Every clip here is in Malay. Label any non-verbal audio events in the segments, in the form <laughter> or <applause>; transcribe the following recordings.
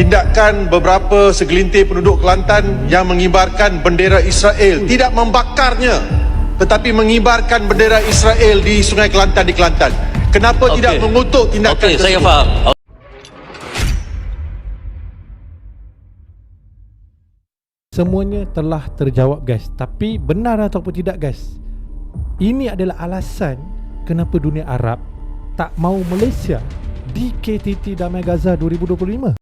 Tindakan beberapa segelintir penduduk Kelantan yang mengibarkan bendera Israel tidak membakarnya tetapi mengibarkan bendera Israel di Sungai Kelantan di Kelantan. Kenapa Okey. tidak mengutuk tindakan Okey, saya tersebut? faham. Semuanya telah terjawab guys Tapi benar ataupun tidak guys Ini adalah alasan Kenapa dunia Arab Tak mau Malaysia Di KTT Damai Gaza 2025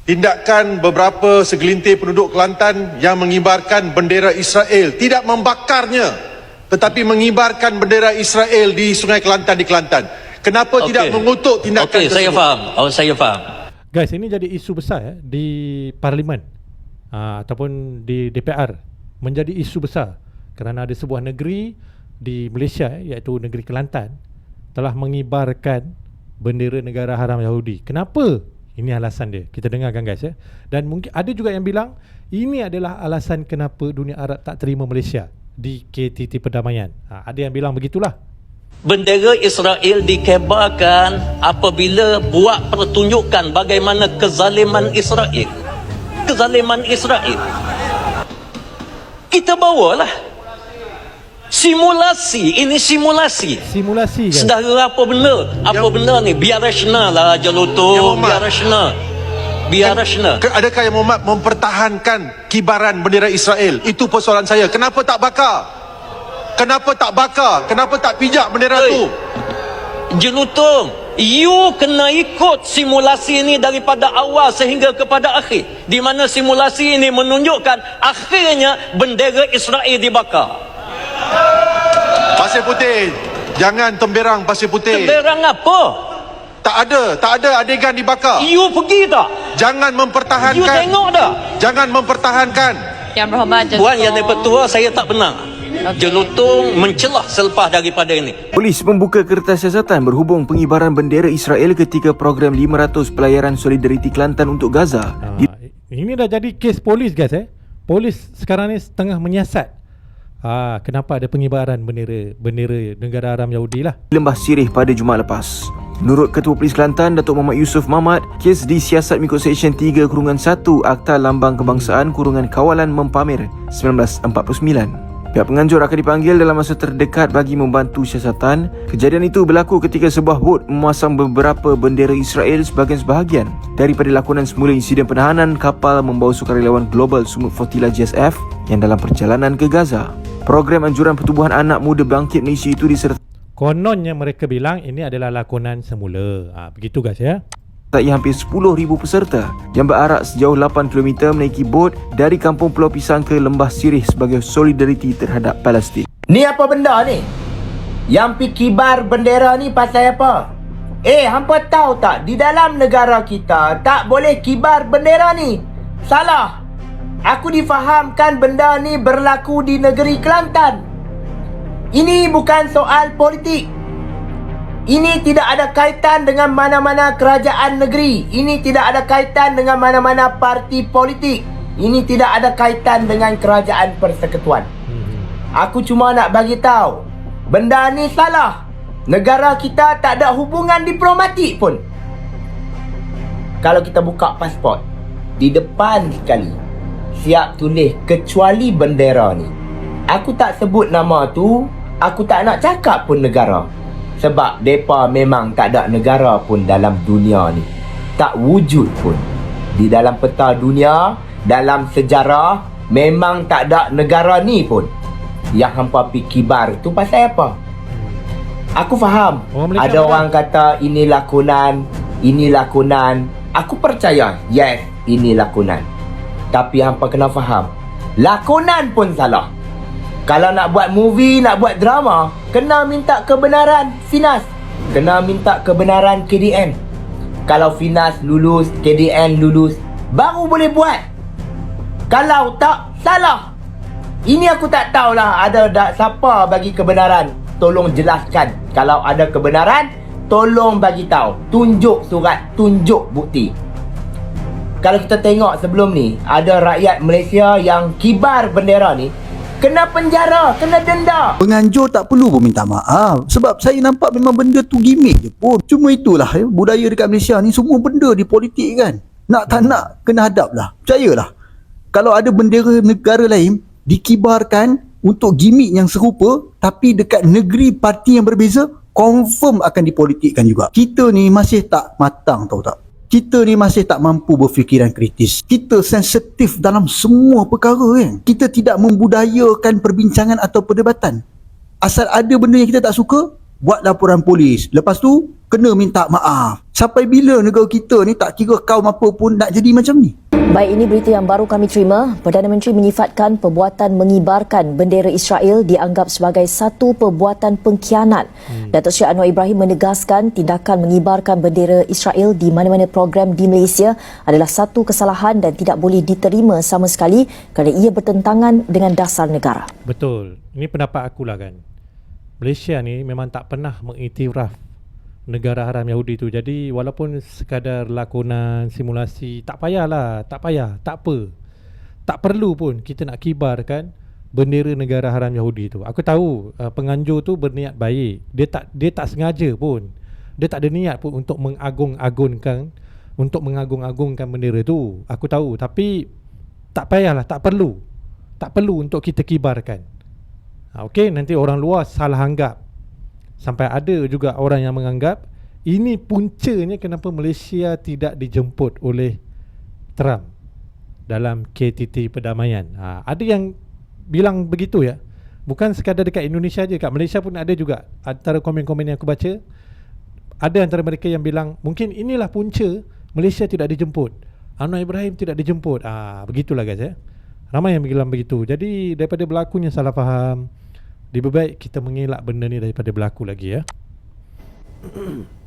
Tindakan beberapa segelintir penduduk Kelantan yang mengibarkan bendera Israel tidak membakarnya tetapi mengibarkan bendera Israel di Sungai Kelantan di Kelantan. Kenapa Okey. tidak mengutuk tindakan Okey, saya tersebut? faham. Oh, saya faham. Guys ini jadi isu besar ya Di Parlimen uh, Ataupun di DPR Menjadi isu besar Kerana ada sebuah negeri Di Malaysia eh, Iaitu negeri Kelantan Telah mengibarkan Bendera negara haram Yahudi Kenapa? Ini alasan dia. Kita dengarkan guys ya. Dan mungkin ada juga yang bilang Ini adalah alasan kenapa dunia Arab tak terima Malaysia Di KTT Perdamaian. Ha, Ada yang bilang begitulah. Bendera Israel dikebarkan apabila buat pertunjukan bagaimana kezaliman Israel. Kezaliman Israel. Kita bawalah simulasi, ini simulasi. Simulasi guys Sedara apa benda? Apa Yang- benda ni? Biar rasional lah Jaluto, Muhammad. biar rasional. Biar rasional. Ke- Adakah yang Muhammad mempertahankan kibaran bendera Israel? Itu persoalan saya. Kenapa tak bakar? Kenapa tak bakar? Kenapa tak pijak bendera Oi. tu? Jelutong, you kena ikut simulasi ini daripada awal sehingga kepada akhir. Di mana simulasi ini menunjukkan akhirnya bendera Israel dibakar. Pasir putih. Jangan temberang pasir putih. Temberang apa? Tak ada, tak ada adegan dibakar. You pergi tak? Jangan You mempertahankan. tengok tak? Jangan mempertahankan. Yang berhormat Jelutong. Puan yang dipertua saya tak benar. Jelutong mencelah selepas daripada ini. Polis membuka kertas siasatan berhubung pengibaran bendera Israel ketika program 500 pelayaran solidariti Kelantan untuk Gaza. Ha, ini dah jadi kes polis guys eh. Polis sekarang ni tengah menyiasat. Ha, kenapa ada pengibaran bendera bendera negara Aram Yahudi lah. di Lembah Sirih pada Jumaat lepas. Menurut Ketua Polis Kelantan Datuk Muhammad Yusof Mahmat, kes disiasat mengikut Seksyen 3 Kurungan 1 Akta Lambang Kebangsaan Kurungan Kawalan Mempamer 1949. Pihak penganjur akan dipanggil dalam masa terdekat bagi membantu siasatan. Kejadian itu berlaku ketika sebuah bot memasang beberapa bendera Israel sebahagian sebahagian daripada lakonan semula insiden penahanan kapal membawa sukarelawan Global Sumut Flotilla GSF yang dalam perjalanan ke Gaza. Program anjuran pertubuhan anak muda bangkit Malaysia itu disertai Kononnya mereka bilang ini adalah lakonan semula. Ha, begitu guys ya. menyertai hampir 10,000 peserta yang berarak sejauh 8 km menaiki bot dari kampung Pulau Pisang ke Lembah Sirih sebagai solidariti terhadap Palestin. Ni apa benda ni? Yang pi kibar bendera ni pasal apa? Eh, hampa tahu tak di dalam negara kita tak boleh kibar bendera ni. Salah. Aku difahamkan benda ni berlaku di negeri Kelantan. Ini bukan soal politik. Ini tidak ada kaitan dengan mana-mana kerajaan negeri. Ini tidak ada kaitan dengan mana-mana parti politik. Ini tidak ada kaitan dengan kerajaan persekutuan. Aku cuma nak bagi tahu benda ni salah. Negara kita tak ada hubungan diplomatik pun. Kalau kita buka pasport, di depan sekali siap tulis kecuali bendera ni. Aku tak sebut nama tu, aku tak nak cakap pun negara. Sebab depa memang tak ada negara pun dalam dunia ni. Tak wujud pun. Di dalam peta dunia, dalam sejarah memang tak ada negara ni pun. Yang hampa pi kibar tu pasal apa? Aku faham. Orang Malaysia Ada orang kata ini lakonan, ini lakonan. Aku percaya, yes, ini lakonan. Tapi hampa kena faham, lakonan pun salah. Kalau nak buat movie, nak buat drama, kena minta kebenaran Finas. Kena minta kebenaran KDN. Kalau Finas lulus, KDN lulus, baru boleh buat. Kalau tak, salah. Ini aku tak tahulah ada dak siapa bagi kebenaran. Tolong jelaskan. Kalau ada kebenaran, tolong bagi tahu. Tunjuk surat, tunjuk bukti. Kalau kita tengok sebelum ni, ada rakyat Malaysia yang kibar bendera ni kena penjara, kena denda. Penganjur tak perlu pun minta maaf Sebab saya nampak memang benda tu gimmick je pun Cuma itulah ya, budaya dekat Malaysia ni semua benda dipolitikkan Nak tak nak kena hadap lah. Percayalah. Kalau ada bendera negara lain dikibarkan untuk gimmick yang serupa tapi dekat negeri parti yang berbeza confirm akan dipolitikkan juga. Kita ni masih tak matang tahu tak? Kita ni masih tak mampu berfikiran kritis. Kita sensitif dalam semua perkara kan. Kita tidak membudayakan perbincangan atau perdebatan. Asal ada benda yang kita tak suka, buat laporan polis. Lepas tu, kena minta maaf. Sampai bila negara kita ni tak kira kaum apa pun nak jadi macam ni? Baik, ini berita yang baru kami terima. Perdana Menteri menyifatkan perbuatan mengibarkan bendera Israel dianggap sebagai satu perbuatan pengkhianat. Hmm. Datuk Syed Anwar Ibrahim menegaskan tindakan mengibarkan bendera Israel di mana-mana program di Malaysia adalah satu kesalahan dan tidak boleh diterima sama sekali kerana ia bertentangan dengan dasar negara. Betul. Ini pendapat akulah kan. Malaysia ni memang tak pernah mengiktiraf negara haram Yahudi tu. Jadi walaupun sekadar lakonan simulasi tak payahlah, tak payah, tak apa. Tak perlu pun kita nak kibarkan bendera negara haram Yahudi tu. Aku tahu uh, penganjur tu berniat baik. Dia tak dia tak sengaja pun. Dia tak ada niat pun untuk mengagung-agungkan untuk mengagung-agungkan bendera tu. Aku tahu tapi tak payahlah, tak perlu. Tak perlu untuk kita kibarkan. Ha, Okey, nanti orang luar salah anggap Sampai ada juga orang yang menganggap ini puncanya kenapa Malaysia tidak dijemput oleh Trump dalam KTT perdamaian. Ha, ada yang bilang begitu ya. Bukan sekadar dekat Indonesia je, kat Malaysia pun ada juga. Antara komen-komen yang aku baca, ada antara mereka yang bilang mungkin inilah punca Malaysia tidak dijemput. Anwar Ibrahim tidak dijemput. Ah, ha, begitulah guys ya. Ramai yang bilang begitu. Jadi daripada berlakunya salah faham, lebih baik kita mengelak benda ni daripada berlaku lagi ya. <clears throat>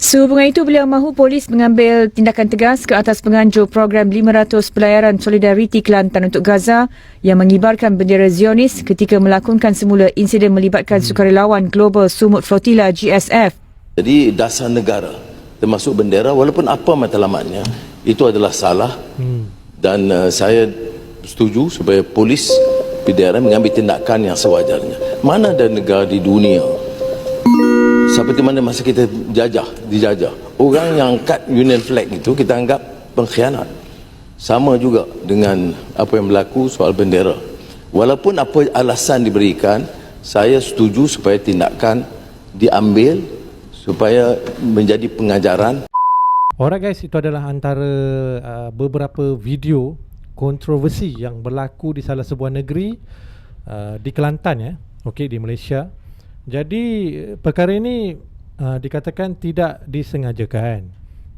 Sehubungan itu, beliau mahu polis mengambil tindakan tegas ke atas penganjur program 500 pelayaran Solidariti Kelantan untuk Gaza yang mengibarkan bendera Zionis ketika melakonkan semula insiden melibatkan sukarelawan Global Sumut Flotilla GSF. Jadi dasar negara termasuk bendera walaupun apa matlamatnya itu adalah salah dan uh, saya setuju supaya polis PDRM mengambil tindakan yang sewajarnya. Mana ada negara di dunia seperti mana masa kita jajah, dijajah. Orang yang angkat Union flag itu kita anggap pengkhianat. Sama juga dengan apa yang berlaku soal bendera. Walaupun apa alasan diberikan, saya setuju supaya tindakan diambil supaya menjadi pengajaran Alright guys, itu adalah antara uh, beberapa video kontroversi yang berlaku di salah sebuah negeri uh, di Kelantan ya. Okey di Malaysia. Jadi perkara ini uh, dikatakan tidak disengajakan.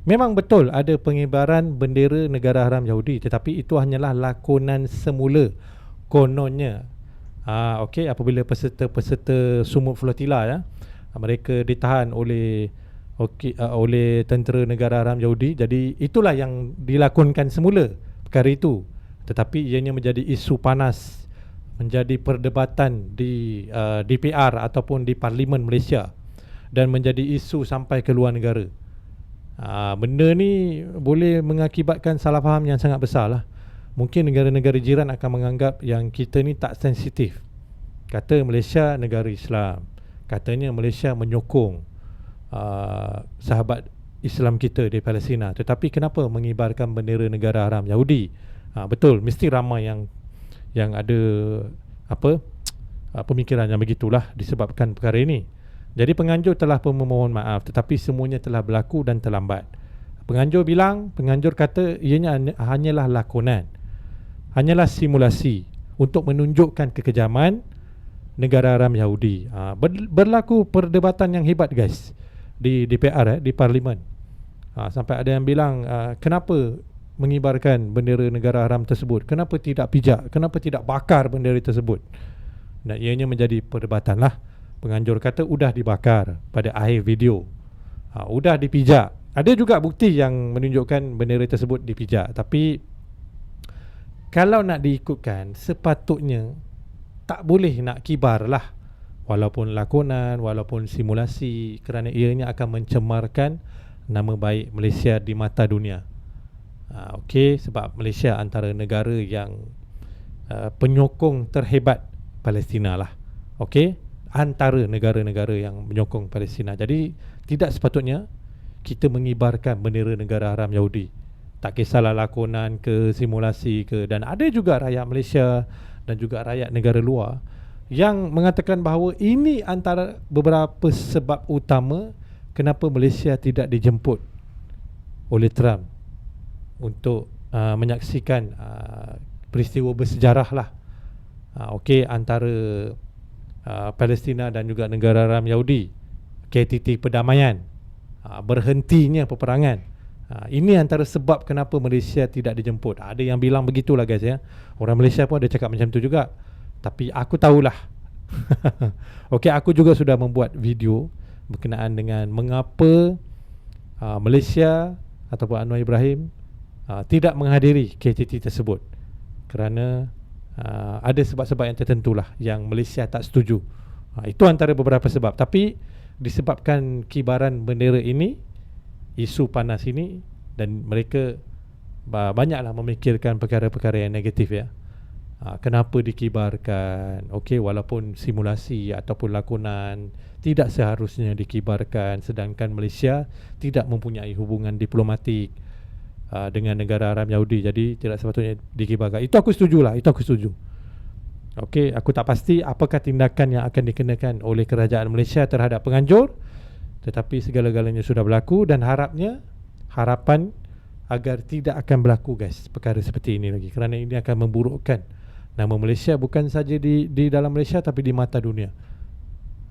Memang betul ada pengibaran bendera negara haram Yahudi tetapi itu hanyalah lakonan semula kononnya. Uh, okey apabila peserta-peserta sumut flotilla ya mereka ditahan oleh okey uh, oleh tentera negara haram Yahudi jadi itulah yang dilakonkan semula perkara itu tetapi ianya menjadi isu panas menjadi perdebatan di uh, DPR ataupun di Parlimen Malaysia dan menjadi isu sampai ke luar negara. Uh, benda ni boleh mengakibatkan salah faham yang sangat besar lah. Mungkin negara-negara jiran akan menganggap yang kita ni tak sensitif. Kata Malaysia negara Islam. Katanya Malaysia menyokong uh, sahabat Islam kita di Palestina. Tetapi kenapa mengibarkan bendera negara haram Yahudi? Ha, betul, mesti ramai yang yang ada apa <tsk> uh, pemikiran yang begitulah disebabkan perkara ini. Jadi penganjur telah pun memohon maaf tetapi semuanya telah berlaku dan terlambat. Penganjur bilang, penganjur kata ianya hanyalah lakonan. Hanyalah simulasi untuk menunjukkan kekejaman negara Aram Yahudi. Ha, ber, berlaku perdebatan yang hebat guys di DPR eh, di parlimen. Ha, sampai ada yang bilang uh, kenapa mengibarkan bendera negara haram tersebut? Kenapa tidak pijak? Kenapa tidak bakar bendera tersebut? Dan ianya menjadi perdebatan lah penganjur kata sudah dibakar pada akhir video. Ha, sudah dipijak. Ada juga bukti yang menunjukkan bendera tersebut dipijak. Tapi kalau nak diikutkan sepatutnya tak boleh nak kibar lah walaupun lakonan walaupun simulasi kerana ianya akan mencemarkan nama baik Malaysia di mata dunia Uh, Okey sebab Malaysia antara negara yang uh, penyokong terhebat Palestina lah. Okey antara negara-negara yang menyokong Palestina. Jadi tidak sepatutnya kita mengibarkan bendera negara haram Yahudi Tak kisahlah lakonan ke simulasi ke dan ada juga rakyat Malaysia dan juga rakyat negara luar yang mengatakan bahawa ini antara beberapa sebab utama kenapa Malaysia tidak dijemput oleh Trump untuk uh, menyaksikan uh, peristiwa bersejarah lah. Uh, Okey antara uh, Palestina dan juga negara Arab Yahudi KTT perdamaian uh, berhentinya peperangan. Uh, ini antara sebab kenapa Malaysia tidak dijemput. Ada yang bilang begitulah guys ya. Orang Malaysia pun ada cakap macam tu juga. Tapi aku tahulah. <laughs> Okey aku juga sudah membuat video berkenaan dengan mengapa uh, Malaysia ataupun Anwar Ibrahim uh, tidak menghadiri KTT tersebut kerana uh, ada sebab-sebab yang tertentu lah yang Malaysia tak setuju. Uh, itu antara beberapa sebab. Tapi disebabkan kibaran bendera ini, isu panas ini dan mereka uh, banyaklah memikirkan perkara-perkara yang negatif ya. Kenapa dikibarkan? Okey, walaupun simulasi ataupun lakonan tidak seharusnya dikibarkan sedangkan Malaysia tidak mempunyai hubungan diplomatik uh, dengan negara Arab Yahudi jadi tidak sepatutnya dikibarkan. Itu aku setujulah, itu aku setuju. Okey, aku tak pasti apakah tindakan yang akan dikenakan oleh kerajaan Malaysia terhadap penganjur tetapi segala-galanya sudah berlaku dan harapnya harapan agar tidak akan berlaku guys perkara seperti ini lagi kerana ini akan memburukkan nama Malaysia bukan saja di di dalam Malaysia tapi di mata dunia.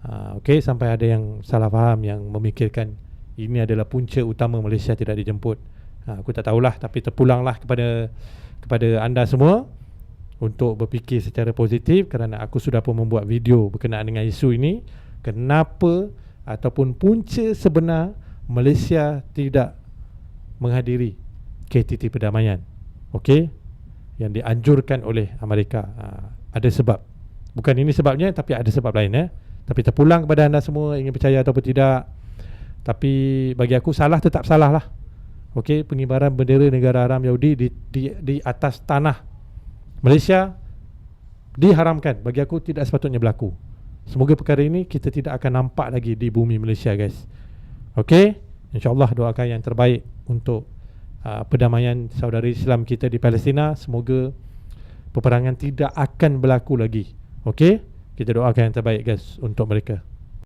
Ha, Okey sampai ada yang salah faham yang memikirkan ini adalah punca utama Malaysia tidak dijemput. Ha, aku tak tahulah tapi terpulanglah kepada kepada anda semua untuk berfikir secara positif kerana aku sudah pun membuat video berkenaan dengan isu ini kenapa ataupun punca sebenar Malaysia tidak menghadiri KTT perdamaian. Okey? yang dianjurkan oleh Amerika. Ha, ada sebab. Bukan ini sebabnya tapi ada sebab lain ya. Tapi terpulang kepada anda semua ingin percaya ataupun tidak. Tapi bagi aku salah tetap salah lah. Okey, pengibaran bendera negara haram Yahudi di, di di atas tanah Malaysia diharamkan. Bagi aku tidak sepatutnya berlaku. Semoga perkara ini kita tidak akan nampak lagi di bumi Malaysia guys. Okey, insyaallah doakan yang terbaik untuk uh, perdamaian saudara Islam kita di Palestina semoga peperangan tidak akan berlaku lagi okey kita doakan yang terbaik guys untuk mereka